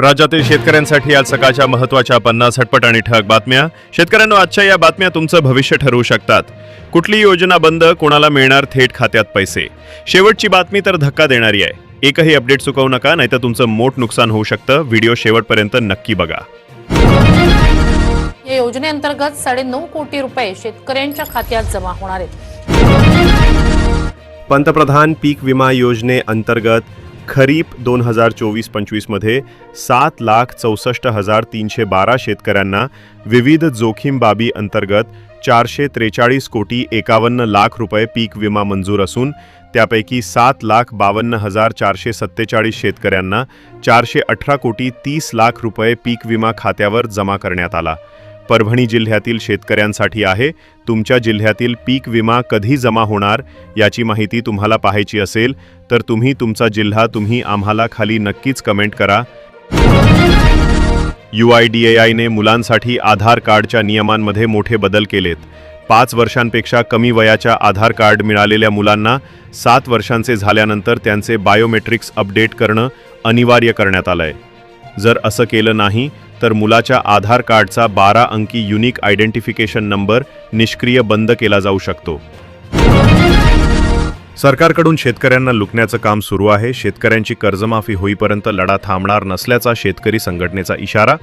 राज्यातील शेतकऱ्यांसाठी आज सकाळच्या महत्त्वाच्या पन्नास हटपट आणि ठळक बातम्या. शेतकऱ्यांनो आजच्या या बातम्या तुमचं भविष्य ठरवू शकतात. कुठली योजना बंद कोणाला मिळणार थेट खात्यात पैसे. शेवटची बातमी तर धक्का देणारी आहे. एकही अपडेट चुकवू नका नाहीतर तुमचं मोठ नुकसान होऊ शकतं. व्हिडिओ शेवटपर्यंत नक्की बघा. या योजनेअंतर्गत साडेनऊ कोटी रुपये शेतकऱ्यांच्या खात्यात जमा होणार आहेत. पंतप्रधान पीक विमा योजनेअंतर्गत खरीप दोन हजार चोवीस पंचवीसमध्ये सात लाख चौसष्ट हजार तीनशे बारा शेतकऱ्यांना विविध जोखीम बाबी अंतर्गत चारशे त्रेचाळीस कोटी एकावन्न लाख रुपये पीक विमा मंजूर असून त्यापैकी सात लाख बावन्न हजार चारशे सत्तेचाळीस शेतकऱ्यांना चारशे अठरा कोटी तीस लाख रुपये पीक विमा खात्यावर जमा करण्यात आला. परभणी जिल्ह्यातील शेतकऱ्यांसाठी आहे. तुमच्या जिल्ह्यातील पीक विमा कधी जमा होणार याची माहिती तुम्हाला पाहायची असेल तर तुम्ही तुमचा जिल्हा तुम्ही आम्हाला खाली नक्कीच कमेंट करा. यू आय डी ए आयने मुलांसाठी आधार कार्डच्या नियमांमध्ये मोठे बदल केलेत. पाच वर्षांपेक्षा कमी वयाच्या आधार कार्ड मिळालेल्या मुलांना सात वर्षांचे झाल्यानंतर त्यांचे बायोमेट्रिक्स अपडेट करणं अनिवार्य करण्यात आलंय. जर असं केलं नाही तर मुलाच्या आधार कार्डचा बारा अंकी युनिक आयडेंटिफिकेशन नंबर निष्क्रिय बंद केला जाऊ शकतो. सरकारकडून शेतकऱ्यांना लुकण्याचं काम सुरू आहे. शेतकऱ्यांची कर्जमाफी होईपर्यंत लढा थांबणार नसल्याचा शेतकरी संघटनेचा इशारा.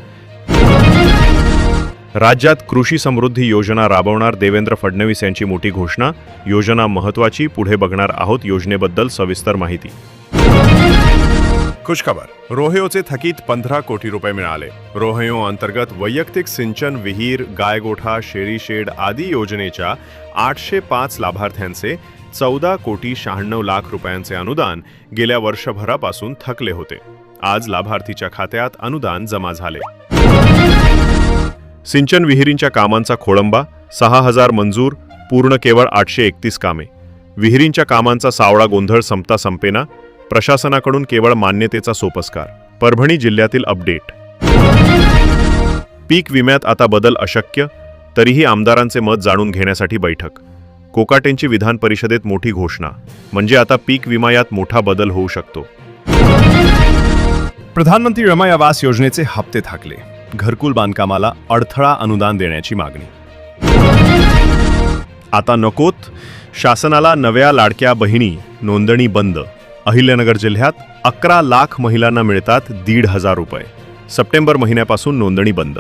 राज्यात कृषी समृद्धी योजना राबवणार देवेंद्र फडणवीस यांची मोठी घोषणा. योजना महत्वाची पुढे बघणार आहोत योजनेबद्दल सविस्तर माहिती. खुशखबर. रोहयोचे थकीत पंधरा कोटी रुपये मिळाले. रोहयो अंतर्गत वैयक्तिक सिंचन विहीर गायगोठा शेरी शेड आदी योजनेच्या आठशे पाच लाभार्थ्यांचे चौदा कोटी शहाण्णव लाख रुपयांचे अनुदान गेल्या वर्षभरापासून थकले होते. आज लाभार्थीच्या खात्यात अनुदान जमा झाले. सिंचन विहिरींच्या कामांचा खोळंबा सहा हजार मंजूर पूर्ण केवळ आठशे एकतीस कामे. विहिरींच्या कामांचा सावळा गोंधळ संपता संपेना प्रशासनाकडून केवळ मान्यतेचा सोपस्कार. परभणी जिल्ह्यातील अपडेट. पीक विम्यात आता बदल अशक्य तरीही आमदारांचे मत जाणून घेण्यासाठी बैठक. कोकाटेंची विधान परिषदेत मोठी घोषणा म्हणजे आता पीक विमा यात मोठा बदल होऊ शकतो. प्रधानमंत्री रमाई आवास योजनेचे हप्ते थाकले. घरकुल बांधकामाला अडथळा अनुदान देण्याची मागणी. आता नकोत शासनाला नव्या लाडक्या बहिणी नोंदणी बंद. अहिल्यानगर जिल्ह्यात अकरा लाख महिलांना मिळतात दीड हजार रुपये. सप्टेंबर महिन्यापासून नोंदणी बंद.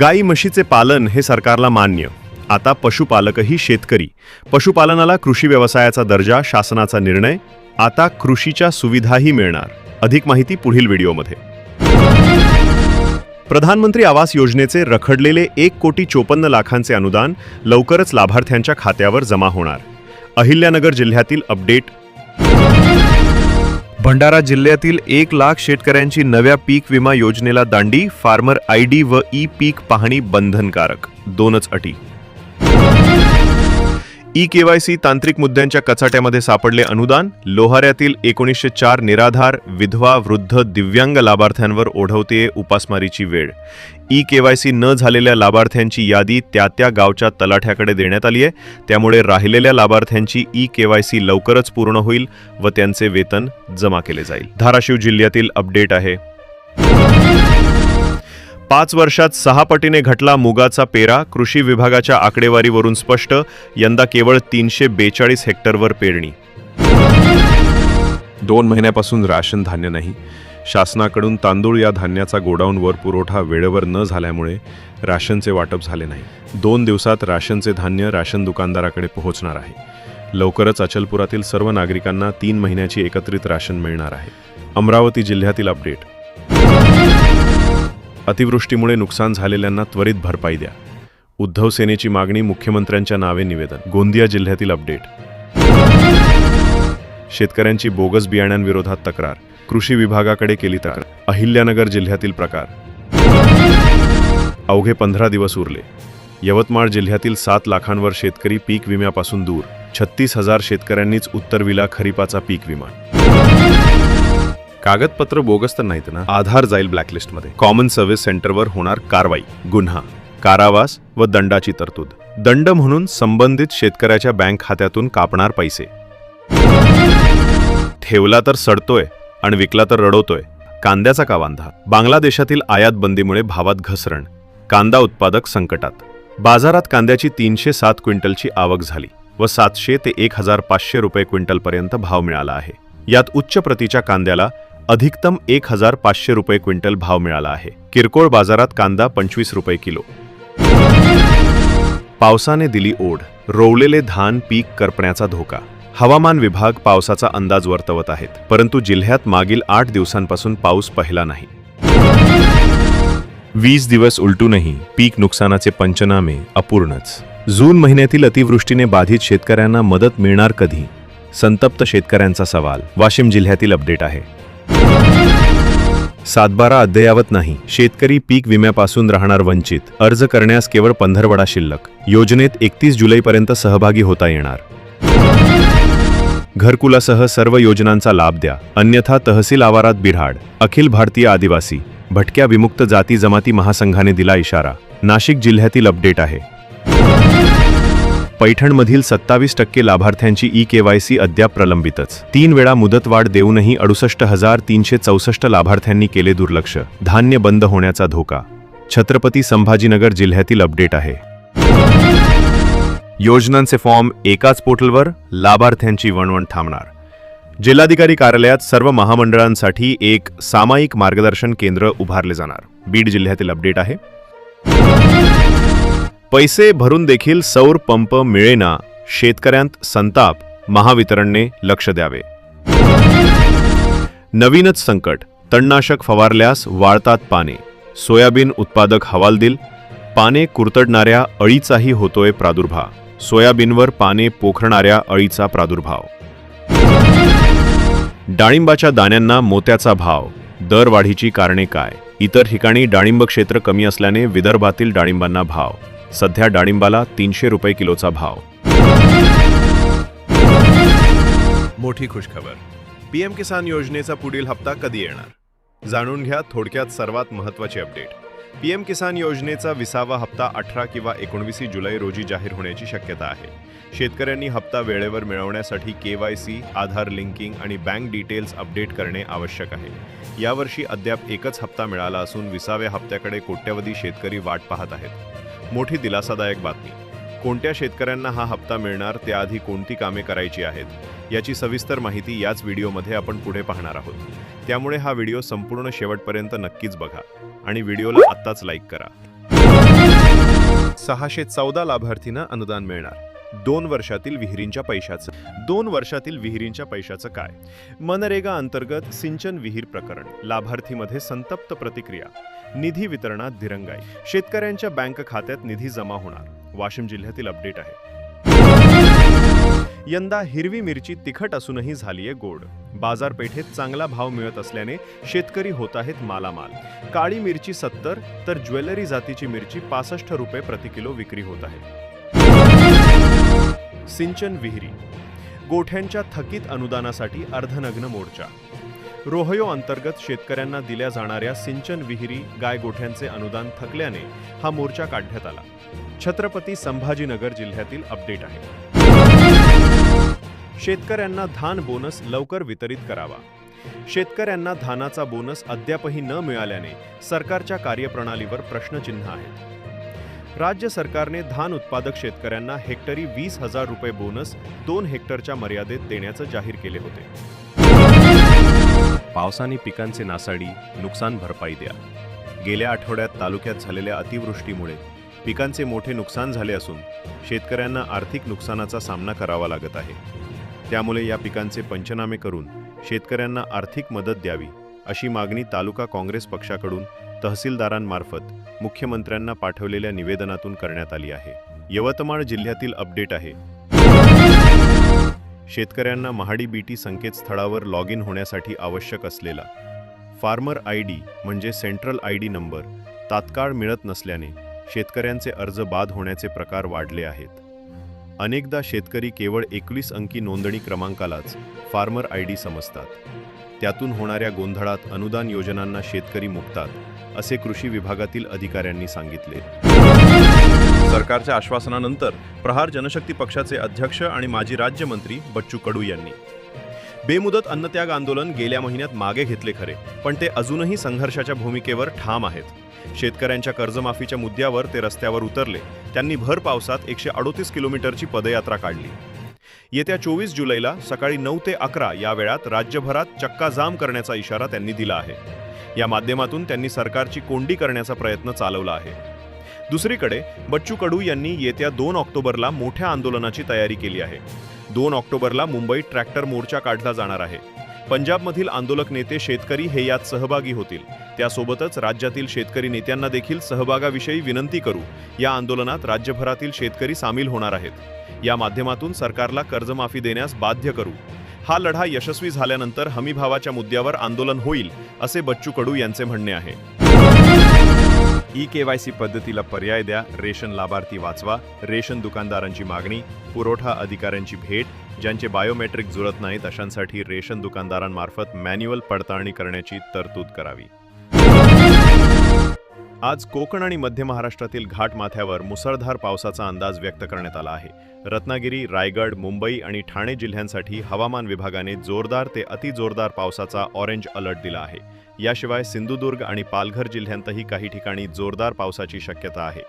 गाई म्हशीचे पालन हे सरकारला मान्य. आता पशुपालकही शेतकरी. पशुपालनाला कृषी व्यवसायाचा दर्जा शासनाचा निर्णय आता कृषीच्या सुविधाही मिळणार. अधिक माहिती पुढील व्हिडिओमध्ये. प्रधानमंत्री आवास योजनेचे रखडलेले एक कोटी चोपन्न लाखांचे अनुदान लवकरच लाभार्थ्यांच्या खात्यावर जमा होणार. अहिल्यानगर जिल्ह्यातील अपडेट. भंडारा जिल्ह्यातील एक लाख शेतकऱ्यांची नव्या पीक विमा योजनेला दांडी फार्मर आय डी व ई पीक पाहणी बंधनकारक दोनच अटी. ई केवायसी तांत्रिक मुद्द्यांच्या कचाट्यामध्ये सापडले अनुदान लोहाऱ्यातील एकोणीसशे चार निराधार विधवा वृद्ध दिव्यांग लाभार्थ्यांवर ओढवते उपासमारीची वेळ. ई केवायसी न झालेल्या लाभार्थ्यांची यादी त्या त्या गावच्या तलाठ्याकडे देण्यात आली आहे. त्यामुळे राहिलेल्या लाभार्थ्यांची ई केवायसी लवकरच पूर्ण होईल व त्यांचे वेतन जमा केले जाईल. धाराशिव जिल्ह्यातील अपडेट आहे. पाच वर्षात सहा पटीने घटला मुगाचा पेरा कृषी विभागाच्या आकडेवारीवरून स्पष्ट यंदा केवळ तीनशे बेचाळीस हेक्टरवर पेरणी. दोन महिन्यापासून राशन धान्य नाही. शासनाकडून तांदूळ या धान्याचा गोडाऊनवर पुरवठा वेळेवर न झाल्यामुळे राशनचे वाटप झाले नाही. दोन दिवसात राशनचे धान्य राशन दुकानदाराकडे पोहोचणार आहे. लवकरच अचलपुरातील सर्व नागरिकांना तीन महिन्याची एकत्रित राशन मिळणार आहे. अमरावती जिल्ह्यातील अपडेट. अतिवृष्टीमुळे नुकसान झालेल्यांना त्वरित भरपाई द्या. उद्धव सेनेची मागणी मुख्यमंत्र्यांच्या नावे निवेदन. गोंदिया जिल्ह्यातील अपडेट. शेतकऱ्यांची बोगस बियाण्यांविरोधात तक्रार. कृषी विभागाकडे केली तक्रार. अहिल्यानगर जिल्ह्यातील प्रकार. अवघे पंधरा दिवस उरले. यवतमाळ जिल्ह्यातील सात लाखांवर शेतकरी पीक विम्यापासून दूर. छत्तीस हजार शेतकऱ्यांनीच उत्तरविला खरीपाचा पीक विमा. कागदपत्र बोगस तर नाहीत ना? आधार जाईल ब्लॅकलिस्टमध्ये. कॉमन सर्व्हिस सेंटरवर होणार कारवाई गुन्हा कारावास व दंडाची तरतूद. दंड म्हणून संबंधित शेतकऱ्याच्या बँक खात्यातून कापणार पैसे. ठेवला तर सडतोय आणि विकला तर रडवतोय. कांद्याचा का वांधा? बांगलादेशातील आयात बंदीमुळे भावात घसरण. कांदा उत्पादक संकटात. बाजारात कांद्याची तीनशे सात क्विंटलची आवक झाली व सातशे ते एक हजार पाचशे रुपये क्विंटलपर्यंत भाव मिळाला आहे. यात उच्च प्रतीच्या कांद्याला अधिकतम एक हजार पाचशे रुपये क्विंटल भाव मिळाला आहे. किरकोळ बाजारात कांदा पंचवीस रुपये किलो. पावसाने दिली ओढ. रोवलेले धान पीक करपण्याचा धोका. हवामान विभाग पावसाचा अंदाज वर्तवत आहेत परंतु जिल्ह्यात मागील आठ दिवसांपासून पाऊस पहिला नाही. वीस दिवस उलटूनही पीक नुकसानाचे पंचनामे अपूर्णच. जून महिन्यातील अतिवृष्टीने बाधित शेतकऱ्यांना मदत मिळणार कधी? संतप्त शेतकऱ्यांचा सवाल. वाशिम जिल्ह्यातील अपडेट आहे. सातबारा अद्ययावत नाही. शेतकरी पीक विम्यापासून राहणार वंचित. अर्ज करण्यास केवळ पंधरवडा शिल्लक. योजनेत एकतीस जुलैपर्यंत सहभागी होता येणार. घरकुलासह सर्व योजनांचा लाभ द्या. अन्यथा तहसील आवारात बिऱ्हाड. अखिल भारतीय आदिवासी. भटक्या विमुक्त जाती जमाती महासंघाने दिला इशारा. नाशिक जिल्ह्यातील अपडेट आहे. पैठणमधील सत्तावीस टक्के लाभार्थ्यांची ई केवायसी अद्याप प्रलंबितच. तीन वेळा मुदतवाढ देऊनही अडुसष्ट हजार तीनशे चौसष्ट लाभार्थ्यांनी केले दुर्लक्ष. धान्य बंद होण्याचा धोका. छत्रपती संभाजीनगर जिल्ह्यातील अपडेट आहे. योजनांचे फॉर्म एकाच पोर्टलवर लाभार्थ्यांची वणवण थांबणार. जिल्हाधिकारी कार्यालयात सर्व महामंडळांसाठी एक सामायिक मार्गदर्शन केंद्र उभारले जाणार. बीड जिल्ह्यातील अपडेट आहे. पैसे भरून देखील सौर पंप मिळेना शेतकऱ्यांत संताप महावितरणने लक्ष द्यावे. नवीनच संकट तणनाशक फवारल्यास वाळतात पाने सोयाबीन उत्पादक हवालदिल पाने कुरतडणाऱ्या अळीचाही होतोय प्रादुर्भाव सोयाबीनवर पाने पोखरणाऱ्या अळीचा प्रादुर्भाव. डाळिंबाच्या दाण्यांना मोत्याचा भाव दरवाढीची कारणे काय इतर ठिकाणी डाळिंब क्षेत्र कमी असल्याने विदर्भातील डाळिंबांना भाव. सध्या डाळिंबाला तीनशे रुपये किलोचा भाव. मोठी खुशखबर. पीएम किसान योजनेचा पुढील हप्ता कधी येणार? जाणून घ्या थोडक्यात सर्वात महत्त्वाचे अपडेट. पीएम किसान योजनेचा विसावा हप्ता अठरा किंवा एकोणवीस जुलै रोजी जाहीर होण्याची शक्यता आहे. शेतकऱ्यांनी हप्ता वेळेवर मिळवण्यासाठी K Y C Aadhaar linking आणि बँक डिटेल्स अपडेट करणे आवश्यक आहे. यावर्षी अद्याप एकच हप्ता मिळाला असून विसाव्या हप्त्याकडे कोट्यवधी शेतकरी वाट पाहत आहेत. मोठी दिलासादायक बातमी. कोणत्या शेतकऱ्यांना हा हप्ता मिळणार त्याआधी कोणती कामे करायची आहेत याची सविस्तर माहिती याच व्हिडिओमध्ये आपण पुढे पाहणार आहोत. त्यामुळे हा व्हिडिओ संपूर्ण शेवटपर्यंत नक्कीच बघा आणि व्हिडिओला आत्ताच लाईक करा. सहाशे चौदा लाभार्थींना अनुदान मिळणार. दोन वर्षातील विहिरींच्या पैशाचं. दोन वर्षातील विहिरींच्या पैशाचं काय? मनरेगा अंतर्गत सिंचन विहीर प्रकरण. लाभार्थीमध्ये संतप्त प्रतिक्रिया. निधी वितरणात दिरंगाई. शेतकऱ्यांच्या बँक खात्यात निधी जमा होणार. वाशिम जिल्ह्यातील अपडेट आहे. यंदा हिरवी मिरची तिखट असूनही झालीये गोड. बाजारपेठेत चांगला भाव मिळत असल्याने शेतकरी होत आहेत मालामाल. काळी मिरची सत्तर तर ज्वेलरी जातीची मिरची पासष्ट रुपये प्रति किलो विक्री होत आहे. सिंचन विहिरी. गोठ्यांच्या थकीत अनुदानासाठी अर्धनग्न मोर्चा. रोहयो अंतर्गत शेतकऱ्यांना दिल्या जाणाऱ्या सिंचन विहिरी गायगोठ्यांचे अनुदान थकल्याने हा मोर्चा काढण्यात आला. छत्रपती संभाजीनगर जिल्ह्यातील अपडेट आहे. शेतकऱ्यांना धान बोनस लवकर वितरित करावा. शेतकऱ्यांना धानाचा बोनस अद्यापही न मिळाल्याने सरकारच्या कार्यप्रणालीवर प्रश्नचिन्ह आहेत राज्य सरकारने धान उत्पादक शेतकऱ्यांना हेक्टरी वीस हजार रुपये बोनस दोन हेक्टरच्या मर्यादेत देण्याचं जाहीर केले होते. पावसाने पिकांचे नासाडी नुकसान भरपाई द्या. गेल्या आठवड्यात तालुक्यात झालेल्या अतिवृष्टीमुळे पिकांचे मोठे नुकसान झाले असून शेतकऱ्यांना आर्थिक नुकसानाचा सामना करावा लागत आहे. त्यामुळे या पिकांचे पंचनामे करून शेतकऱ्यांना आर्थिक मदत द्यावी अशी मागणी तालुका काँग्रेस पक्षाकडून तहसीलदारांमार्फत मुख्यमंत्र्यांना पाठवलेल्या निवेदनातून करण्यात आली आहे. यवतमाळ जिल्ह्यातील अपडेट आहे. शेतकऱ्यांना महाडी बीटी संकेतस्थळावर लॉग इन होण्यासाठी आवश्यक असलेला फार्मर आय डी म्हणजे सेंट्रल आय डी नंबर तात्काळ मिळत नसल्याने शेतकऱ्यांचे अर्ज बाद होण्याचे प्रकार वाढले आहेत. अनेकदा शेतकरी केवळ एकवीस अंकी नोंदणी क्रमांकालाच फार्मर आय डी समजतात. त्यातून होणाऱ्या गोंधळात अनुदान योजनांना शेतकरी मुकतात असे कृषी विभागातील अधिकाऱ्यांनी सांगितले. सरकारच्या आश्वासनानंतर प्रहार जनशक्ती पक्षाचे अध्यक्ष आणि माजी राज्यमंत्री बच्चू कडू यांनी. बेमुदत अन्नत्याग आंदोलन गेल्या महिन्यात मागे घेतले खरे पण ते अजूनही संघर्षाच्या भूमिकेवर ठाम आहेत. शेतकऱ्यांच्या कर्जमाफीच्या मुद्द्यावर ते रस्त्यावर उतरले त्यांनी भर पावसात एकशे अडोतीस किलोमीटरची पदयात्रा काढली. येत्या चोवीस जुलैला सकाळी नऊ ते अकरा या वेळात राज्यभरात चक्का जाम करण्याचा इशारा त्यांनी दिला आहे. या माध्यमातून त्यांनी सरकारची कोंडी करण्याचा प्रयत्न चालवला आहे. दुसरीकडे बच्चू कडू यांनी येत्या दोन ऑक्टोबरला मोठ्या आंदोलनाची तयारी केली आहे. दोन ऑक्टोबरला मुंबईत ट्रॅक्टर मोर्चा काढला जाणार आहे. पंजाबमधील आंदोलक नेते शेतकरी हे यात सहभागी होतील. त्यासोबतच राज्यातील शेतकरी नेत्यांना देखील सहभागाविषयी विनंती करू. या आंदोलनात राज्यभरातील शेतकरी सामील होणार आहेत. या माध्यमातून सरकारला कर्जमाफी देण्यास बाध्य करू. हा लढा यशस्वी झाल्यानंतर हमीभावाच्या मुद्द्यावर आंदोलन होईल असे बच्चू कडू यांचे म्हणणे आहे. ई के वाय सी पद्धतीला पर्याय द्या रेशन लाभार्थी वाचवा रेशन दुकानदारांची मागणी पुरवठा अधिकाऱ्यांची भेट ज्यांचे बायोमेट्रिक जुळत नाहीत अशांसाठी रेशन दुकानदारांमार्फत मॅन्युअल पडताळणी करण्याची तरतूद करावी. आज कोकण आणि मध्य महाराष्ट्रातील घाटमाथ्यावर मुसळधार पावसाचा अंदाज व्यक्त करण्यात आला आहे. रत्नागिरी रायगड मुंबई आणि ठाणे जिल्ह्यांसाठी हवामान विभागाने जोरदार ते अतिजोरदार पावसाचा ऑरेंज अलर्ट दिला आहे. याशिवाय सिंधुदुर्ग आणि पालघर जिल्ह्यांतही काही ठिकाणी जोरदार पावसाची शक्यता आहे.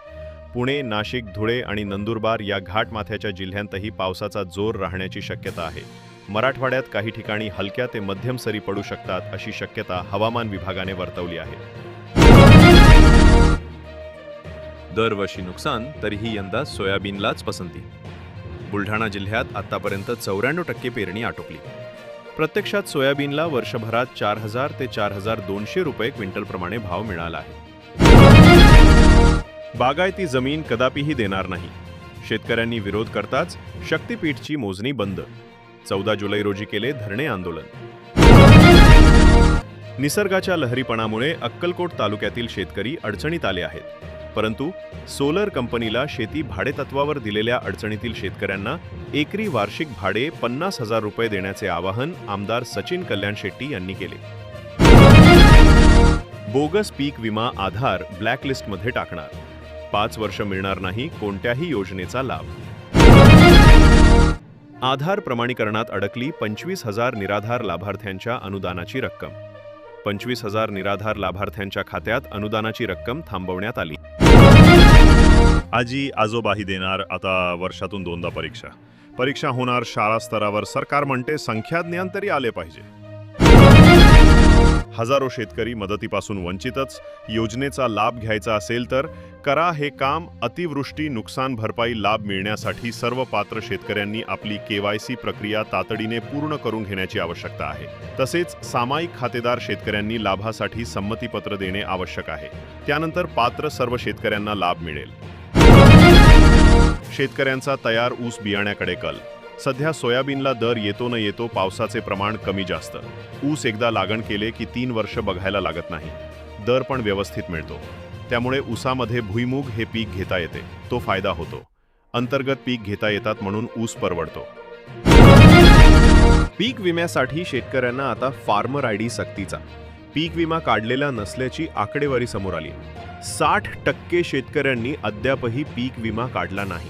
पुणे नाशिक धुळे आणि नंदुरबार या घाटमाथ्याच्या जिल्ह्यांतही पावसाचा जोर राहण्याची शक्यता आहे. मराठवाड्यात काही ठिकाणी हलक्या ते मध्यम सरी पडू शकतात अशी शक्यता हवामान विभागाने वर्तवली आहे. दरवर्षी नुकसान तरीही यंदा सोयाबीनलाच पसंती. बुलढाणा जिल्ह्यात आतापर्यंत चौऱ्याण्णव टक्के पेरणी आटोपली. प्रत्यक्षात सोयाबीनला वर्षभरात चार हजार ते चार हजार दोनशे रुपये क्विंटलप्रमाणे भाव मिळाला आहे. बागायती जमीन कदापिही देणार नाही. शेतकऱ्यांनी विरोध करताच शक्तीपीठची मोजणी बंद. चौदा जुलै रोजी केले धरणे आंदोलन. निसर्गाच्या लहरीपणामुळे अक्कलकोट तालुक्यातील शेतकरी अडचणीत आले आहेत. परंतु सोलर कंपनीला शेती भाडेतत्वावर दिलेल्या अडचणीतील शेतकऱ्यांना एकरी वार्षिक भाडे पन्नास हजार रुपये देण्याचे आवाहन आमदार सचिन कल्याण शेट्टी यांनी केले. बोगस पीक विमा आधार ब्लॅकलिस्टमध्ये टाकणार. पाच वर्ष मिळणार नाही कोणत्याही योजनेचा लाभ. आधार प्रमाणीकरणात अडकली पंचवीस हजार निराधार लाभार्थ्यांच्या अनुदानाची रक्कम. पंचवीस हजार निराधार लाभार्थ्यांच्या खात्यात अनुदानाची रक्कम थांबवण्यात आली. आजी आजोबाही देणार आता वर्षातून दोनदा परीक्षा. परीक्षा होणार शाळा स्तरावर. सरकार म्हणते संख्याज्ञान तरी आले पाहिजे. हजारो शेतकरी मदतीपासून वंचितच. योजनेचा लाभ घ्यायचा असेल तर करा हे काम. अतिवृष्टी नुकसान भरपाई लाभ मिळण्यासाठी सर्व पात्र शेतकऱ्यांनी आपली केवायसी प्रक्रिया तातडीने पूर्ण करून घेण्याची आवश्यकता आहे. तसेच सामायिक खातेदार शेतकऱ्यांनी लाभासाठी संमतीपत्र देणे आवश्यक आहे. त्यानंतर पात्र सर्व शेतकऱ्यांना लाभ मिळेल. शेतकऱ्यांचा तयार ऊस बियाण्याकडे कल. सध्या सोयाबीनला दर येतो न येतो पावसाचे प्रमाण कमी जास्त. ऊस एकदा लागण केले की तीन वर्ष बघायला लागत नाही. दर पण व्यवस्थित मिळतो. त्यामुळे ऊसामध्ये भुईमूग हे पीक घेता येते. तो फायदा होतो. अंतर्गत पीक घेता येतात म्हणून ऊस परवडतो. पीक विम्यासाठी शेतकऱ्यांना आता फार्मर आय डी सक्तीचा. पीक विमा काढलेला नसल्याची आकडेवारी समोर आली. साठ टक्के शेतकऱ्यांनी अद्यापही पीक विमा काढला नाही.